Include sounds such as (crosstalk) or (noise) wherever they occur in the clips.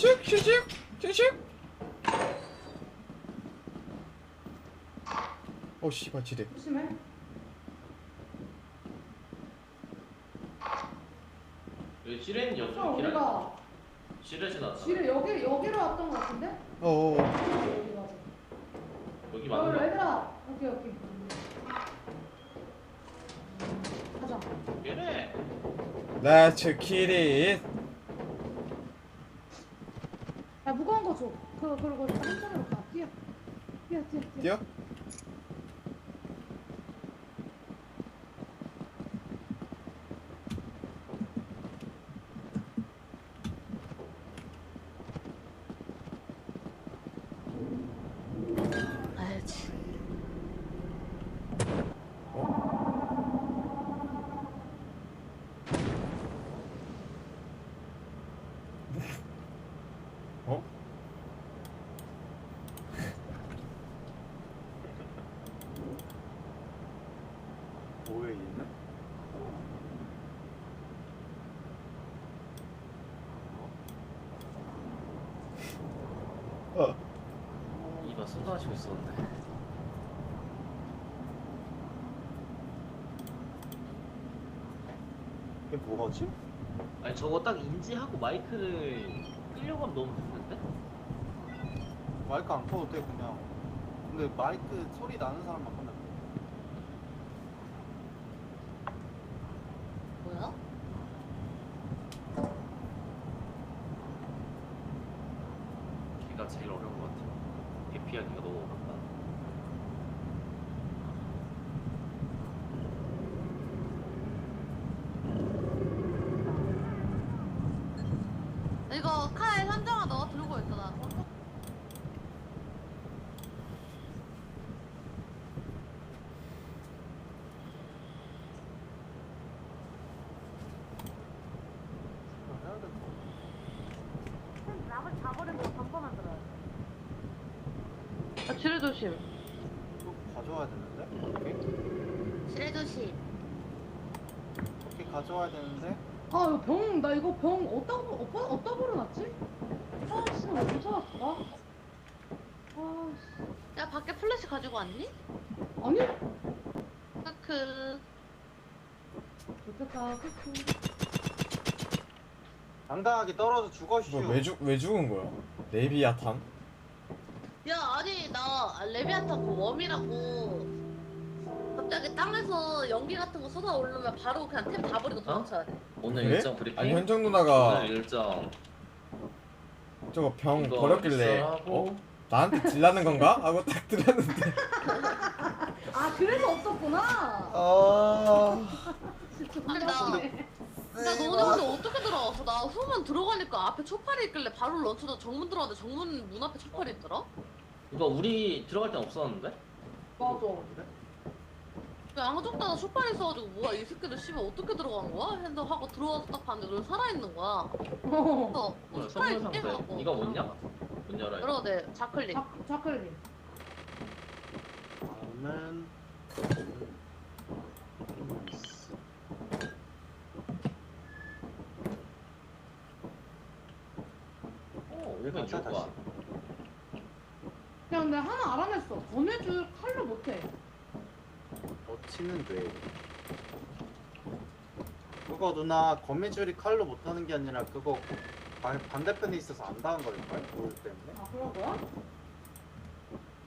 슉슉 슉슉 슉슉 어 씨발 지뢰 조심해. 여기 지뢰는 저 여기 길 우리가 지뢰 지났다. 지를 여기 여기로 왔던 것 같은데? 어어 여기 맞아. 여기 어, 맞는 거. 얘들아 여기 여기. 가자. 얘네. 렛츠 키릿 야 무거운 거 줘. 그 그리고 한쪽으로 가. 뛰어. 뛰어 뛰어 뛰어. 뛰어 쏟아지고 있었는데. 이게 뭐지? 아니 저거 딱 인지하고 마이크를 끄려고 하면 너무 됐는데? 마이크 안 꺼도 돼 그냥 근데 마이크 소리 나는 사람만 끄면 돼 뭐야? 걔가 제일 어려운 것 같아. 대피하기가 너무 어렵다. 이거 칼 현정아 너 들고 있어 나. 이거 해야 될것 같아 락을 잡아버리고 덤퍼만 들어야 돼. 아, 지뢰 조심. 이거 가져와야 되는데? 지뢰 조심. 오케이 가져와야 되는데 아 이거 병 나 이거 병 어디다 어디다 어디다 버려놨지? 아 씨 나못 찾았어. 아 씨 야 밖에 플래시 가지고 왔니? 아니 크크. 좋겠다. 크크. 당당하게 떨어져 죽어시오 뭐왜 죽, 왜 죽은 거야? 레비아탄? 야 아니 나 레비안탄 그 웜이라고. 갑자기 땅에서 연기 같은 거 쏟아 오르면 바로 그냥 템 다 버리고 도망쳐야 돼. 오늘 그래? 일정 브리핑. 아니 현정 누나가 오늘 일정. 저거 병 이거 버렸길래. 어? 나한테 딜라는 건가? 하고 딱 들었는데 아 그래서 없었구나. 아... (laughs) 아니 나. 야 너네 근데 어떻게 들어왔어? 나 후문 들어가니까 앞에 초파리 있길래 바로 런처다 정문 들어갔는데 정문 문 앞에 초파리 있더라? 이거 우리 들어갈 땐 없었는데? 맞아. 야, 양쪽 다 초파리 있어가지고 뭐야 이 새끼들 씨발 어떻게 들어간 거야? 핸드 하고 들어와서 딱 봤는데 넌 살아있는 거야 어. 그래서 뭐야 초파리 선물. 깨갖고 이거 뭐냐? 문 열어요. 여러 대 자클릭 자 자클린. 다음 여기 가자, 좋을 거야. 그냥 근데 하나 알아냈어. 전해줄 칼로 못해. 버치는 돼 그거 누나 거미줄이 칼로 못하는 게 아니라 그거 반- 반대편에 있어서 안 닿은 걸걸? 돌 때문에 아 그런 거야?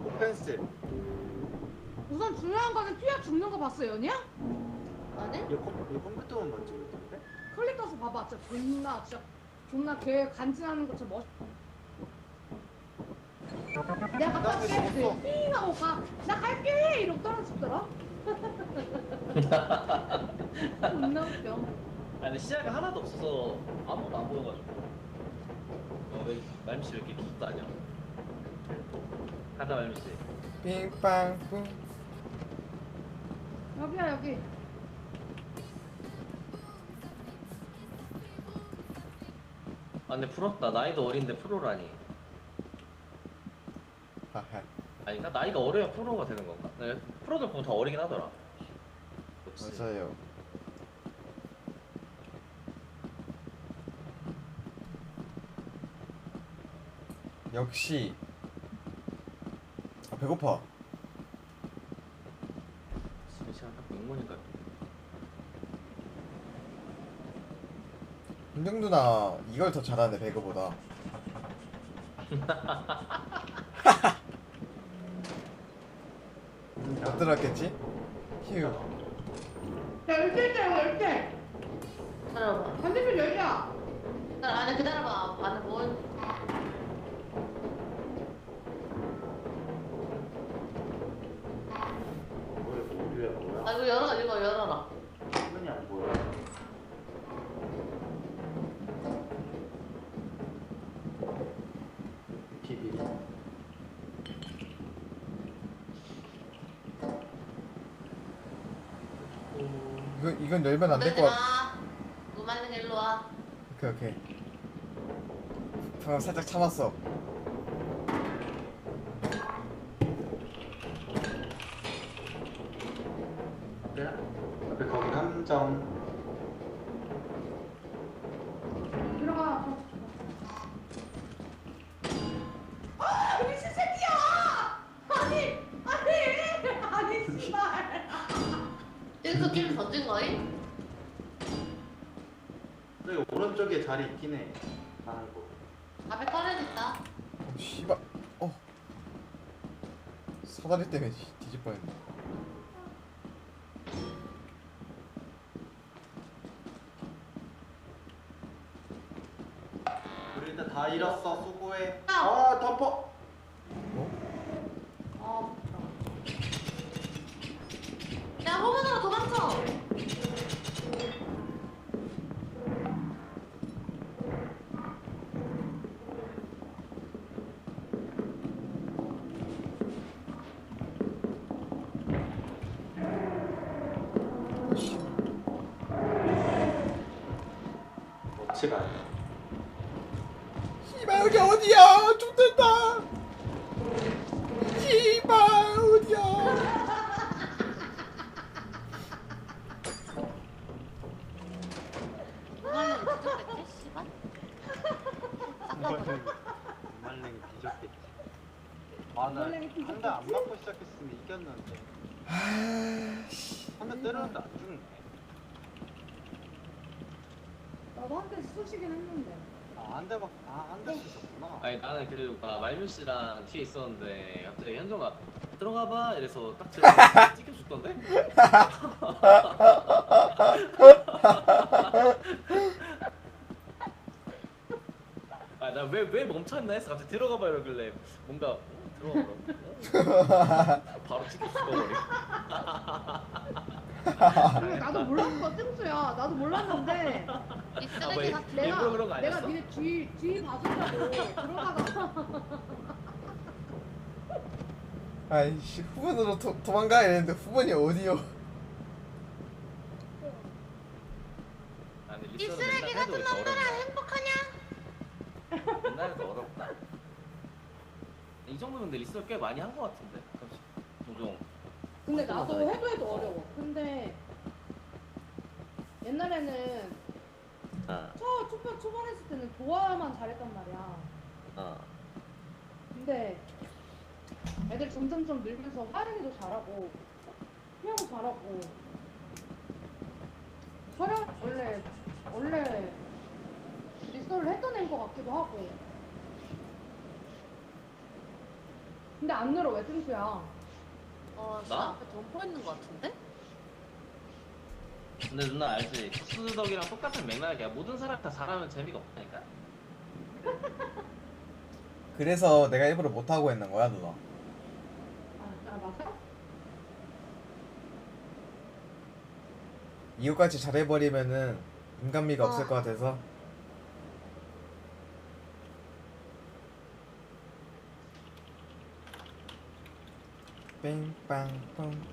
오펜슬 우선 중요한 거는 튀어 죽는 거 봤어 연이야? 아니? 이거, 컴- 이거 컴퓨터만 봤지 못한데? 클릭 떠서 봐봐. 진짜 존나 진짜 존나 걔 간지나는 거 진짜 멋. 내가. 삥 하고 가. 나 갈게. 이러고 떨어지더라. (laughs) 존나 웃겨. 아니 시야가 하나도 없어서 아무것도 안 보여가지고 어, 왜 말미씨 왜 이렇게 기습도 아니야? 가자 말미씨 빙빵 여기야 여기. 아 근데 부럽다 나이도 어린데 프로라니 하하 아니 그러니까 나이가 어려야 프로가 되는 건가? 네, 프로들 보면 다 어리긴 하더라 그치? 맞아요 역시 아 배고파 지금 시간 딱 6분인가? 윤정 누나 이걸 더 잘하네 배그보다 (laughs) 못 들었겠지? 휴 야, 열쇠 있잖아, 열쇠. 기다려봐. 반대편 열쇠야. 기다려, 안에 기다려봐. 안에 뭐 이건 이건 열면 안 될 것 같아 마. 무만능 일로 와. 오케이 오케이 방금 살짝 참았어 그래? 앞에 거기 함정. 오른쪽에 자리 있긴 해. 아이고. 앞에 꺼내졌다. 어 씨발 어 사다리 때문에 뒤- 뒤질 뻔했네 우리 일단 다 잃었어. 수 아니야. 씨발 여기 어디야 죽된다 씨발 어디야 무만능 뒤졌겠지? 씨발. 말랭이 뒤졌겠지. 아나 말랭이 뒤졌겠지? 한대안 맞고 시작했으면 이겼는데. 한대 때렸는데 안 죽네. 나도 한대 쑤시긴 했는데. 아한 대 막, 아한 대씩 있었구나. 아니 나는 그리고 아, 말민 씨랑 뒤에 있었는데 갑자기 현정아 들어가 봐 이래서 딱 들어가 (laughs) 찍혀 죽던데? (laughs) 아나 왜 왜 멈췄나 했어 갑자기 들어가 봐 이러길래 뭔가 어, 들어가 봐 (laughs) 바로 찍혀 죽어버리 그래, 나도 몰랐어, 뜬수야. 나도 몰랐는데. 이 아, 뭐 쓰레기 같은. 내가 일부러 그런 거 내가 아니었어? 니네 뒤, 뒤 봐준다고 들어가다가 아이씨 후문으로 도, 도망가 이랬는데 후문이 어디요 아니 이 리서는 쓰레기 맨날 해도 같은 이렇게 놈들아. 행복하냐? 옛날에도 어렵다 이 정도면 근데 리서를 꽤 많이 한거 같은데 종종 근데 나도 해도 해도 어려워. 근데 옛날에는 아, 초 초반 초반 했을 때는 도화만 잘했단 말이야. 아. 근데 애들 점점점 늘면서 화력이도 잘하고 피하고 잘하고 촬영 원래 원래 리스토를 했던 애인 것 같기도 하고 근데 안 늘어 왜 뜬수야 어, 씨 나? 앞에 점퍼 있는 거 같은데? 근데 누나 알지? 수덕이랑 똑같은 맥락이야. 모든 사람 다 잘하면 재미가 없다니까. (laughs) 그래서 내가 일부러 못하고 있는 거야 누나 아, 아 맞아? 이거까지 잘해버리면은 인간미가 어. 없을 것 같아서 Bing, bang, boom.